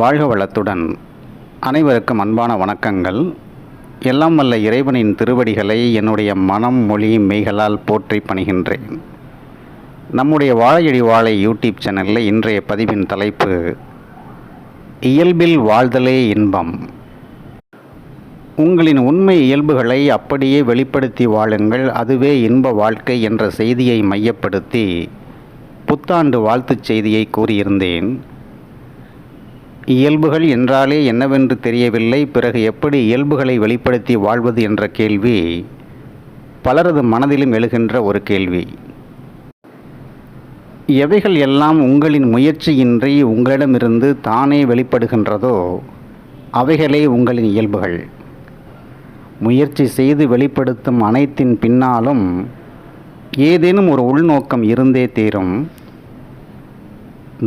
வாழ்க வளத்துடன். அனைவருக்கும் அன்பான வணக்கங்கள். எல்லாம் வல்ல இறைவனின் திருவடிகளை என்னுடைய மனம் மொழி மெய்களால் போற்றி பணிகின்றேன். நம்முடைய வாழையடி வாழை யூடியூப் சேனலில் இன்றைய பதிவின் தலைப்பு இயல்பில் வாழ்தலே இன்பம். உங்களின் உண்மை இயல்புகளை அப்படியே வெளிப்படுத்தி வாழுங்கள் அதுவே இன்ப வாழ்க்கை என்ற செய்தியை மையப்படுத்தி புத்தாண்டு வாழ்த்துச் செய்தியை கூறியிருந்தேன். இயல்புகள் என்றாலே என்னவென்று தெரியவில்லை. பிறகு எப்படி இயல்புகளை வெளிப்படுத்தி வாழ்வது என்ற கேள்வி பலரது மனதிலும் எழுகின்ற ஒரு கேள்வி. எவைகள் எல்லாம் உங்களின் முயற்சியின்றி உங்களிடமிருந்து தானே வெளிப்படுகின்றதோ அவைகளே உங்களின் இயல்புகள். முயற்சி செய்து வெளிப்படுத்தும் அனைத்தின் பின்னாலும் ஏதேனும் ஒரு உள்நோக்கம் இருந்தே தீரும்.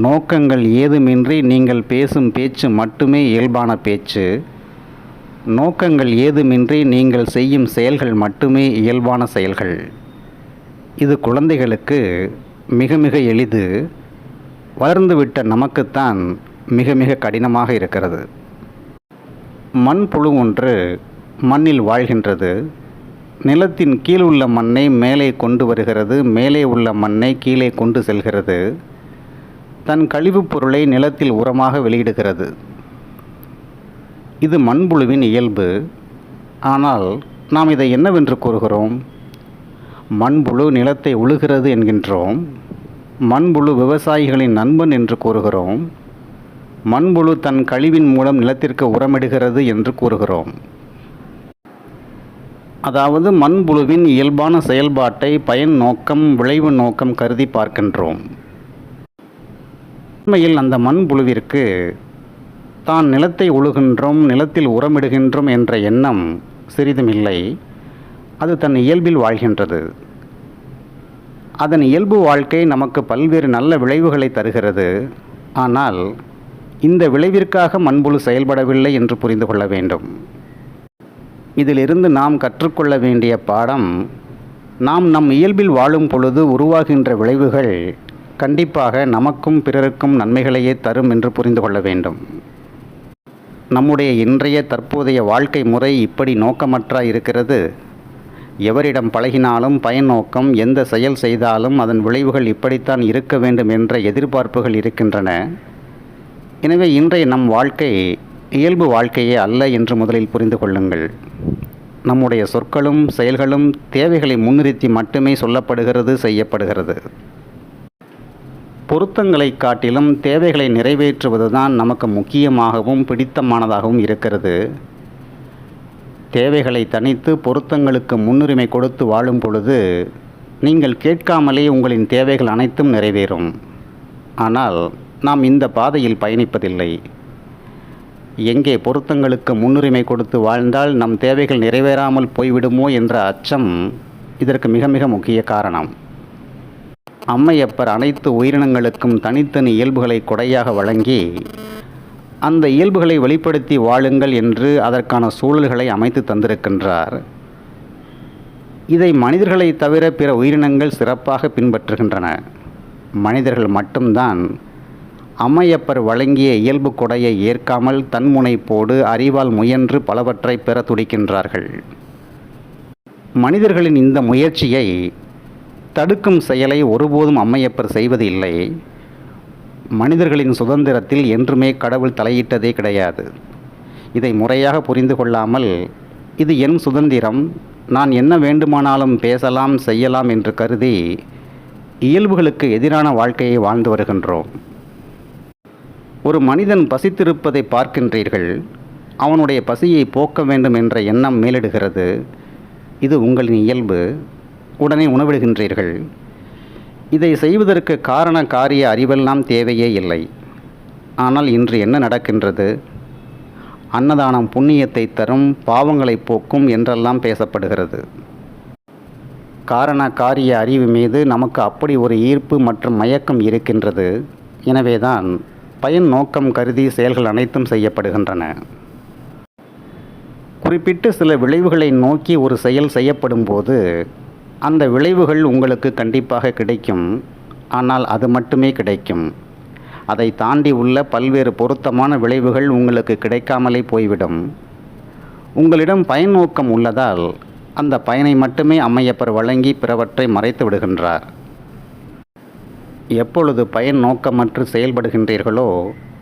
நோக்கங்கள் ஏதுமின்றி நீங்கள் பேசும் பேச்சு மட்டுமே இயல்பான பேச்சு. நோக்கங்கள் ஏதுமின்றி நீங்கள் செய்யும் செயல்கள் மட்டுமே இயல்பான செயல்கள். இது குழந்தைகளுக்கு மிக மிக எளிது. வளர்ந்துவிட்ட நமக்குத்தான் மிக மிக கடினமாக இருக்கிறது. மண் புழு ஒன்று மண்ணில் வாழ்கின்றது. நிலத்தின் கீழ் உள்ள மண்ணை மேலே கொண்டு வருகிறது. மேலே உள்ள மண்ணை கீழே கொண்டு செல்கிறது. தன் கழிவுப் பொருளை நிலத்தில் உரமாக வெளியிடுகிறது. இது மண்புழுவின் இயல்பு. ஆனால் நாம் இதை என்னவென்று கூறுகிறோம்? மண்புழு நிலத்தை உழுகிறது என்கின்றோம். மண்புழு விவசாயிகளின் நண்பன் என்று கூறுகிறோம். மண்புழு தன் கழிவின் மூலம் நிலத்திற்கு உரமிடுகிறது என்று கூறுகிறோம். அதாவது மண்புழுவின் இயல்பான செயல்பாட்டை பயன் நோக்கம் விளைவு நோக்கம் கருதி பார்க்கின்றோம். உண்மையில் அந்த மண்புழுவிற்கு தான் நிலத்தை உழுகின்றோம் நிலத்தில் உரமிடுகின்றோம் என்ற எண்ணம் சிறிதுமில்லை. அது தன் இயல்பில் வாழ்கின்றது. அதன் இயல்பு வாழ்க்கை நமக்கு பல்வேறு நல்ல விளைவுகளை தருகிறது. ஆனால் இந்த விளைவிற்காக மண்புழு செயல்படவில்லை என்று புரிந்து கொள்ள வேண்டும். இதிலிருந்து நாம் கற்றுக்கொள்ள வேண்டிய பாடம் நாம் நம் இயல்பில் வாழும் பொழுது உருவாகின்ற விளைவுகள் கண்டிப்பாக நமக்கும் பிறருக்கும் நன்மைகளையே தரும் என்று புரிந்து கொள்ள வேண்டும். நம்முடைய இன்றைய தற்போதைய வாழ்க்கை முறை இப்படி நோக்கமற்றா இருக்கிறது? எவரிடம் பழகினாலும் பயன் நோக்கம் எந்த செயல் செய்தாலும் அதன் விளைவுகள் இப்படித்தான் இருக்க வேண்டும் என்ற எதிர்பார்ப்புகள் இருக்கின்றன. எனவே இன்றைய நம் வாழ்க்கை இயல்பு வாழ்க்கையே அல்ல என்று முதலில் புரிந்து கொள்ளுங்கள். நம்முடைய சொற்களும் செயல்களும் தேவைகளை முன்னிறுத்தி மட்டுமே சொல்லப்படுகிறது செய்யப்படுகிறது. பொருத்தங்களை காட்டிலும் தேவைகளை நிறைவேற்றுவதுதான் நமக்கு முக்கியமாகவும் பிடித்தமானதாகவும் இருக்கிறது. தேவைகளை தனித்து பொருத்தங்களுக்கு முன்னுரிமை கொடுத்து வாழும் பொழுது நீங்கள் கேட்காமலே உங்களின் தேவைகள் அனைத்தும் நிறைவேறும். ஆனால் நாம் இந்த பாதையில் பயணிப்பதில்லை. எங்கே பொருத்தங்களுக்கு முன்னுரிமை கொடுத்து வாழ்ந்தால் நம் தேவைகள் நிறைவேறாமல் போய்விடுமோ என்ற அச்சம் இதற்கு மிக மிக முக்கிய காரணம். அம்மையப்பர் அனைத்து உயிரினங்களுக்கும் தனித்தனி இயல்புகளை கொடையாக வழங்கி அந்த இயல்புகளை வெளிப்படுத்தி வாழுங்கள் என்று அதற்கான சூழல்களை அமைத்து தந்திருக்கின்றார். இதை மனிதர்களை தவிர பிற உயிரினங்கள் சிறப்பாக பின்பற்றுகின்றன. மனிதர்கள் மட்டும்தான் அம்மையப்பர் வழங்கிய இயல்பு கொடையை ஏற்காமல் தன்முனைப்போடு அறிவால் முயன்று பலவற்றை பெற துடிக்கின்றார்கள். மனிதர்களின் இந்த முயற்சியை தடுக்கும் செயலை ஒருபோதும் அம்மையப்பர் செய்வது இல்லை. மனிதர்களின் சுதந்திரத்தில் என்றுமே கடவுள் தலையிட்டதே கிடையாது. இதை முறையாக புரிந்து கொள்ளாமல் இது என் சுதந்திரம் நான் என்ன வேண்டுமானாலும் பேசலாம் செய்யலாம் என்று கருதி இயல்புகளுக்கு எதிரான வாழ்க்கையை வாழ்ந்து வருகின்றோம். ஒரு மனிதன் பசித்திருப்பதை பார்க்கின்றீர்கள். அவனுடைய பசியை போக்க வேண்டும் என்ற எண்ணம் மேலிடுகிறது. இது உங்களின் இயல்பு. உடனே உணவிடுகின்றீர்கள். இதை செய்வதற்கு காரண காரிய அறிவெல்லாம் தேவையே இல்லை. ஆனால் இன்று என்ன நடக்கின்றது? அன்னதானம் புண்ணியத்தை தரும் பாவங்களை போக்கும் என்றெல்லாம் பேசப்படுகிறது. காரண காரிய அறிவு மீது நமக்கு அப்படி ஒரு ஈர்ப்பு மற்றும் மயக்கம் இருக்கின்றது. எனவேதான் பயன் நோக்கம் கருதி செயல்கள் அனைத்தும் செய்யப்படுகின்றன. குறிப்பிட்டு சில விளைவுகளை நோக்கி ஒரு செயல் செய்யப்படும் போது அந்த விளைவுகள் உங்களுக்கு கண்டிப்பாக கிடைக்கும். ஆனால் அது மட்டுமே கிடைக்கும். அதை தாண்டி உள்ள பல்வேறு பொருத்தமான விளைவுகள் உங்களுக்கு கிடைக்காமலே போய்விடும். உங்களிடம் பயன் நோக்கம் உள்ளதால் அந்த பயனை மட்டுமே அம்மையப்பர் வழங்கி பிறவற்றை மறைத்து விடுகின்றார். எப்பொழுது பயன் நோக்கமற்று செயல்படுகின்றீர்களோ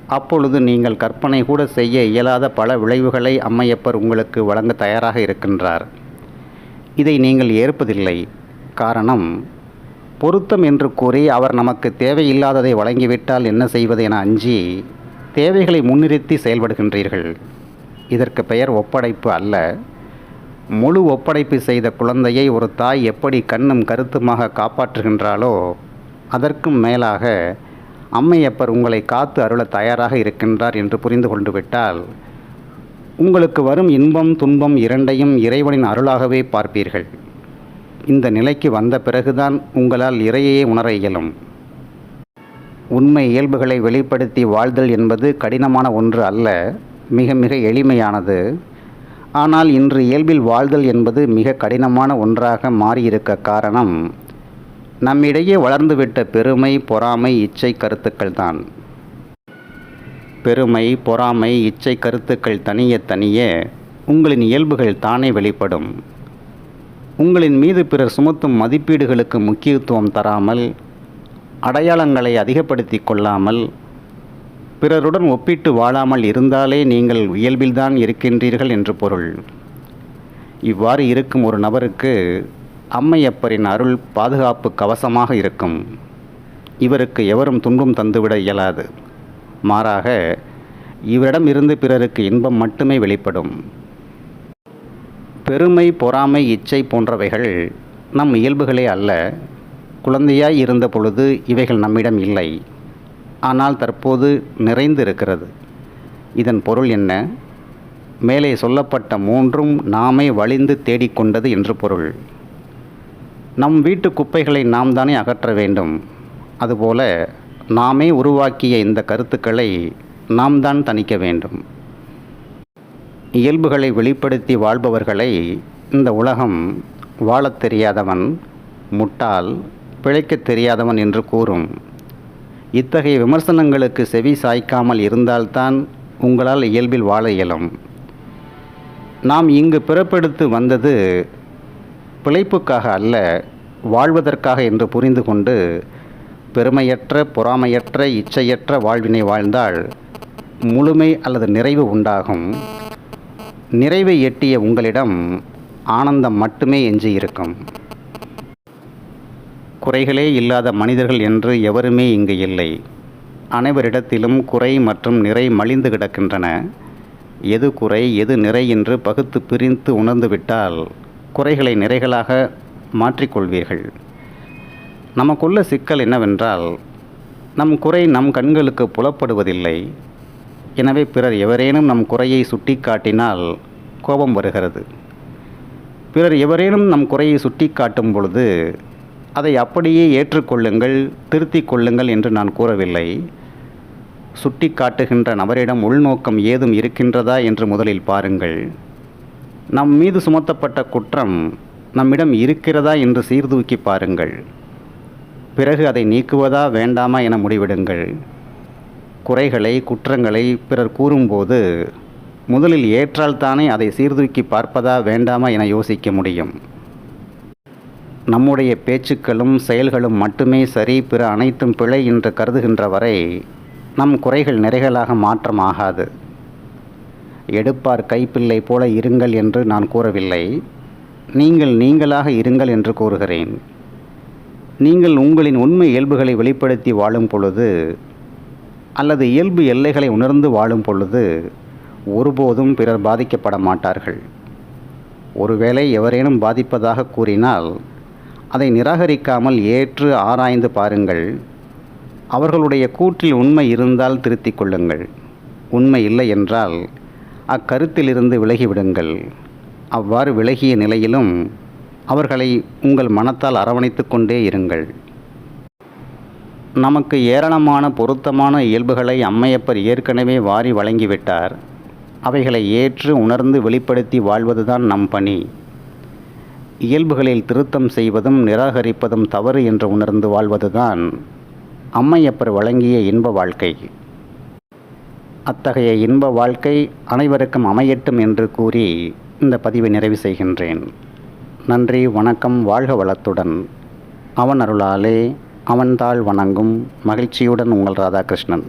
அப்பொழுது நீங்கள் கற்பனை கூட செய்ய இயலாத பல விளைவுகளை அம்மையப்பர் உங்களுக்கு வழங்க தயாராக இருக்கின்றார். இதை நீங்கள் ஏற்பதில்லை. காரணம் பொருத்தம் என்று கூறி அவர் நமக்கு தேவையில்லாததை வழங்கிவிட்டால் என்ன செய்வது என அஞ்சி தேவைகளை முன்னிறுத்தி செயல்படுகின்றீர்கள். இதற்கு பெயர் ஒப்படைப்பு அல்ல. முழு ஒப்படைப்பு செய்த குழந்தையை ஒரு தாய் எப்படி கண்ணும் கருத்துமாக காப்பாற்றுகின்றாளோ அதற்கும் மேலாக அம்மையப்பர் உங்களை காத்து அருள தயாராக இருக்கின்றார் என்று புரிந்து கொண்டு விட்டால் உங்களுக்கு வரும் இன்பம் துன்பம் இரண்டையும் இறைவனின் அருளாகவே பார்ப்பீர்கள். இந்த நிலைக்கு வந்த பிறகுதான் உங்களால் இறையையே உணர இயலும். உண்மை இயல்புகளை வெளிப்படுத்தி வாழ்தல் என்பது கடினமான ஒன்று அல்ல மிக மிக எளிமையானது. ஆனால் இன்று இயல்பில் வாழ்தல் என்பது மிக கடினமான ஒன்றாக மாறியிருக்க காரணம் நம்மிடையே வளர்ந்துவிட்ட பெருமை பொறாமை இச்சை கருத்துக்கள் தான் பெருமை பொறாமை இச்சை கருத்துக்கள் தனிய தனிய உங்களின் இயல்புகள் தானே வெளிப்படும். உங்களின் மீது பிறர் சுமத்தும் மதிப்பீடுகளுக்கு முக்கியத்துவம் தராமல் அடையாளங்களை அதிகப்படுத்தி கொள்ளாமல் பிறருடன் ஒப்பிட்டு வாழாமல் இருந்தாலே நீங்கள் இயல்பில்தான் இருக்கின்றீர்கள் என்று பொருள். இவ்வாறு இருக்கும் ஒரு நபருக்கு அம்மையப்பரின் அருள் பாதுகாப்பு கவசமாக இருக்கும். இவருக்கு எவரும் துன்பம் தந்துவிட இயலாது. மாறாக இவரிடம் இருந்து பிறருக்கு இன்பம் மட்டுமே வெளிப்படும். பெருமை பொறாமை இச்சை போன்றவைகள் நம் இயல்புகளே அல்ல. குழந்தையாய் இருந்த பொழுது இவைகள் நம்மிடம் இல்லை. ஆனால் தற்போது நிறைந்து இருக்கிறது இதன் பொருள் என்ன? மேலே சொல்லப்பட்ட மூன்றும் நாமே வழிந்து தேடிக்கொண்டது என்று பொருள். நம் வீட்டு குப்பைகளை நாம் தானே அகற்ற வேண்டும். அதுபோல நாமே உருவாக்கிய இந்த கருத்துக்களை நாம் தான் தணிக்க வேண்டும். இயல்புகளை வெளிப்படுத்தி வாழ்பவர்களை இந்த உலகம் வாழத் தெரியாதவன் முட்டாள் பிழைக்கத் தெரியாதவன் என்று கூறும். இத்தகைய விமர்சனங்களுக்கு செவி சாய்க்காமல் இருந்தால்தான் உங்களால் இயல்பில் வாழ இயலும். நாம் இங்கு பிறப்பெடுத்து வந்தது பிழைப்புக்காக அல்ல வாழ்வதற்காக என்று புரிந்து கொண்டு பெருமையற்ற பொறாமையற்ற இச்சையற்ற வாழ்வினை வாழ்ந்தால் முழுமை அல்லது நிறைவு உண்டாகும். நிறைவை எட்டிய உங்களிடம் ஆனந்தம் மட்டுமே எஞ்சியிருக்கும் குறைகளே இல்லாத மனிதர்கள் என்று எவருமே இங்கு இல்லை. அனைவரிடத்திலும் குறை மற்றும் நிறை மலிந்து கிடக்கின்றன. எது குறை எது நிறை என்று பகுத்து பிரிந்து உணர்ந்துவிட்டால் குறைகளை நிறைகளாக மாற்றிக்கொள்வீர்கள். நமக்குள்ள சிக்கல் என்னவென்றால் நம் குறை நம் கண்களுக்கு புலப்படுவதில்லை. எனவே பிறர் எவரேனும் நம் குறையை சுட்டிக்காட்டினால் கோபம் வருகிறது. பிறர் எவரேனும் நம் குறையை சுட்டிக்காட்டும் பொழுது அதை அப்படியே ஏற்றுக்கொள்ளுங்கள் திருத்திக் கொள்ளுங்கள் என்று நான் கூறவில்லை. சுட்டி காட்டுகின்ற நபரிடம் உள்நோக்கம் ஏதும் இருக்கின்றதா என்று முதலில் பாருங்கள். நம் மீது சுமத்தப்பட்ட குற்றம் நம்மிடம் இருக்கிறதா என்று சீர்தூக்கி பாருங்கள். பிறகு அதை நீக்குவதா வேண்டாமா என முடிவெடுங்கள். குறைகளை குற்றங்களை பிறர் கூறும்போது முதலில் ஏற்றால்தானே அதை சீர்தூக்கி பார்ப்பதா வேண்டாமா என யோசிக்க முடியும். நம்முடைய பேச்சுக்களும் செயல்களும் மட்டுமே சரி பிற அனைத்தும் பிழை என்று கருதுகின்ற வரை நம் குறைகள் நிறைகளாக மாற்றமாகாது. எடுப்பார் கைப்பிள்ளை போல இருங்கள் என்று நான் கூறவில்லை. நீங்கள் நீங்களாக இருங்கள் என்று கூறுகிறேன். நீங்கள் உங்களின் உண்மை இயல்புகளை வெளிப்படுத்தி வாழும் பொழுது அல்லது இயல்பு எல்லைகளை உணர்ந்து வாழும் பொழுது ஒருபோதும் பிறர் பாதிக்கப்பட மாட்டார்கள். ஒருவேளை எவரேனும் பாதிப்பதாக கூறினால் அதை நிராகரிக்காமல் ஏற்று ஆராய்ந்து பாருங்கள். அவர்களுடைய கூற்றில் உண்மை இருந்தால் திருத்திக் கொள்ளுங்கள். உண்மை இல்லை என்றால் அக்கருத்திலிருந்து விலகிவிடுங்கள் அவ்வாறு விலகிய நிலையிலும் அவர்களை உங்கள் மனத்தால் அரவணைத்து கொண்டே இருங்கள். நமக்கு ஏராளமான பொருத்தமான இயல்புகளை அம்மையப்பர் ஏற்கனவே வாரி வழங்கிவிட்டார். அவைகளை ஏற்று உணர்ந்து வெளிப்படுத்தி வாழ்வதுதான் நம் பணி. இயல்புகளில் திருத்தம் செய்வதும் நிராகரிப்பதும் தவறு என்று உணர்ந்து வாழ்வதுதான் அம்மையப்பர் வழங்கிய இன்ப வாழ்க்கை. அத்தகைய இன்ப வாழ்க்கை அனைவருக்கும் அமையட்டும் என்று கூறி இந்த பதிவை நிறைவு செய்கின்றேன். நன்றி வணக்கம் வாழ்க வளத்துடன். அவன் அருளாலே அவன்தாள் வணங்கும் மகிழ்ச்சியுடன் உங்கள் ராதாகிருஷ்ணன்.